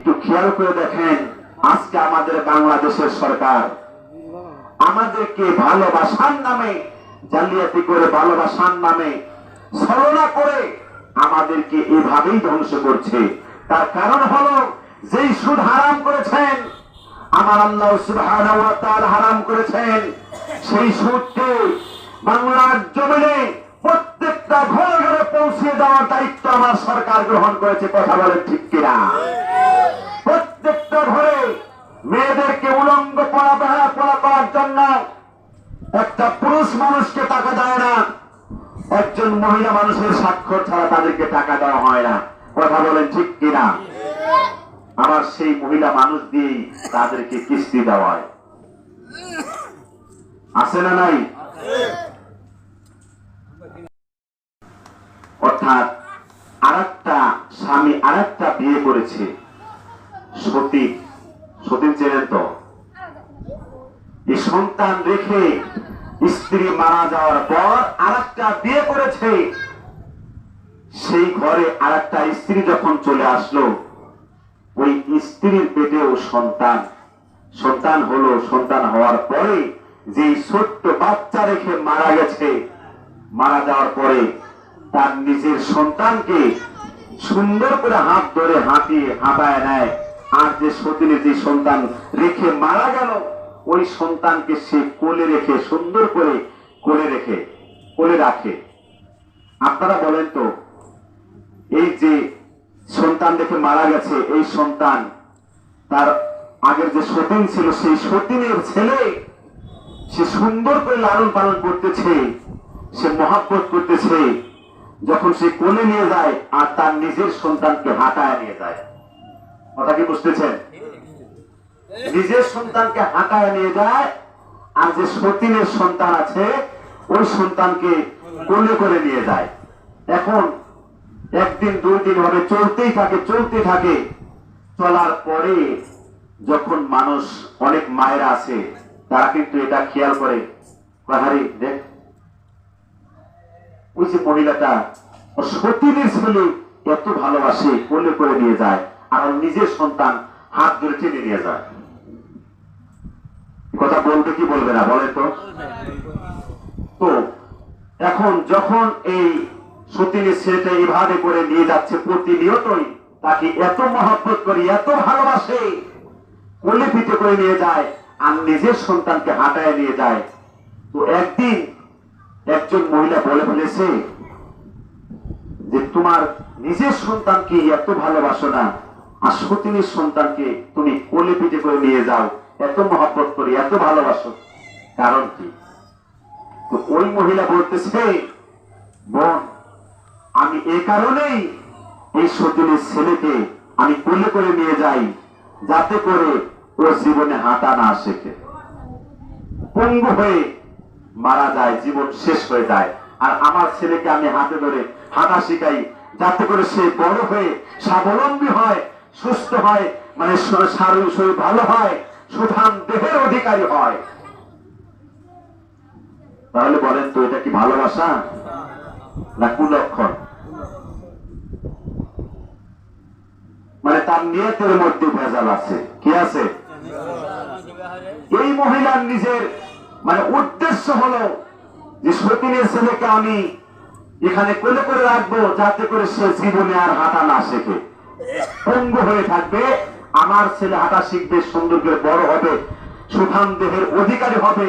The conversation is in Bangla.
একটু খেয়াল করে দেখেন, আজকে আমাদের বাংলাদেশের সরকার আমাদেরকে ভালোবাসার নামে, জালিয়াতি করে ভালোবাসার নামে, ছলনা করে আমাদেরকে এভাবেই ধ্বংস করছে। তার কারণ হলো, যেই সুদ হারাম করেছেন, আমার আল্লাহ সুবহানাহু ওয়া হারাম করেছেন, সেই সুদকে বাংলার জমিনে প্রত্যেকটা ঘরে ঘরে পৌঁছে দেওয়ার দায়িত্ব আমার সরকার গ্রহণ করেছে, কথা বলেন ঠিক কিনা? মানুষকে টাকা দেয় না। একজন মহিলা মানুষের স্বাক্ষর ছাড়া তাদেরকে টাকা দেওয়া হয় না। কথা বলেন ঠিক কিনা? আবার সেই মহিলা মানুষ দিয়েই তাদেরকে কিস্তি দেওয়া হয়। আছে না নাই? অর্থাৎ আরেকটা স্বামী আরেকটা বিয়ে করেছে। সতী সতীন চেনেন তো? এই সন্তান রেখে স্ত্রী মারা যাওয়ার পর আরেকটা বিয়ে করেছে। সেই ঘরে আরেকটা স্ত্রী যখন চলে আসলো, ওই স্ত্রীর পেটেও সন্তান। সন্তান হলো, সন্তান হওয়ার পরে যে ছোট্ট বাচ্চা রেখে মারা গেছে, মারা যাওয়ার পরে তার নিজের সন্তানকে সুন্দর করে হাত ধরে হাঁটিয়ে হাঁটায় নেয়। আর যে সতীনের যে সন্তান রেখে মারা গেল ওই সন্তানকে সে কোলে রেখে, সুন্দর করে কোলে রেখে, কোলে রাখে। আপনারা বলেন তো, এই যে সন্তান দেখে মারা গেছে, এই সন্তান তার আগের যে সতীন ছিল, সেই সতীনের ছেলে সে সুন্দর করে লালন পালন করতেছে, সে মহাব্বত করতেছে, যখন সে কোলে নিয়ে যায় আর তার নিজের সন্তানকে হাঁটায় নিয়ে যায়। কথা কি বুঝতেছেন? নিজের সন্তানকে হাঁটায় নিয়ে যায়, আর যে সতীনের সন্তান আছে, ওই সন্তানকে কোলে করে নিয়ে যায়। এখন একদিন, দুই দিন ভাবে চলতেই থাকে চলতে থাকে। চলার পরে যখন মানুষ অনেক মায়েরা আছে, তারা কিন্তু এটা খেয়াল করে। পাহাড়ি দেখ। ওই যে মহিলাটা সতীনের ছেলে এত ভালোবাসে, কোলে করে নিয়ে যায়, আর নিজের সন্তান হাত ধরে টেনে নিয়ে যায়। বলবে কি বলবে না বলে তো। তো, এখন যখন এই সতীনের ছেলেটা এভাবে করে নিয়ে যাচ্ছে প্রতিনিয়তই, তাকে এত মহব্বত করে, এত ভালোবাসে কোলে পিঠে করে নিয়ে যায়, আর নিজের সন্তানকে হাঁটায় নিয়ে যায়। তো একদিন একজন মহিলা বলে ফেলেছে যে, তোমার নিজের সন্তানকে এত ভালোবাসো না, আর সতীনের সন্তানকে তুমি কোলে পিঠে করে নিয়ে যাও। এত মহব্বত করে, এত ভালোবাসো। কারণ কি? তো ওই মহিলা বলতেছে, বোন, আমি এ কারণেই এই সতীনের ছেলেকে আমি কোলে করে নিয়ে যাই, যাতে করে ও জীবনে হাঁটা না শেখে। পঙ্গু হয়ে মারা যায়, জীবন শেষ হয়ে যায়। আর আমার ছেলেকে আমি হাতে ধরে হাঁটা শিখাই, যাতে করে সে বড় হয়ে স্বাবলম্বী হয়, সুস্থ হয় মানে শ- শরীর ভালো হয়। সুঠাম দেহের অধিকারী হয়। তাহলে বলেন তো, এটা কি ভালোবাসা না কুলক্ষণ? মানে তার নিয়তের মধ্যে ভেজাল আছে। কি আছে? এই মহিলার নিজের মানে উদ্দেশ্য হলো যে সতীনের ছেলেকে আমি এখানে কোলে করে রাখব, যাতে করে সে জীবনে আর হাঁটা না শেখে। পঙ্গু হয়ে থাকবে। আমার ছেলে হাঁটা শিখবে সুন্দর করে বড় হবে সুঠাম দেহের অধিকারী হবে।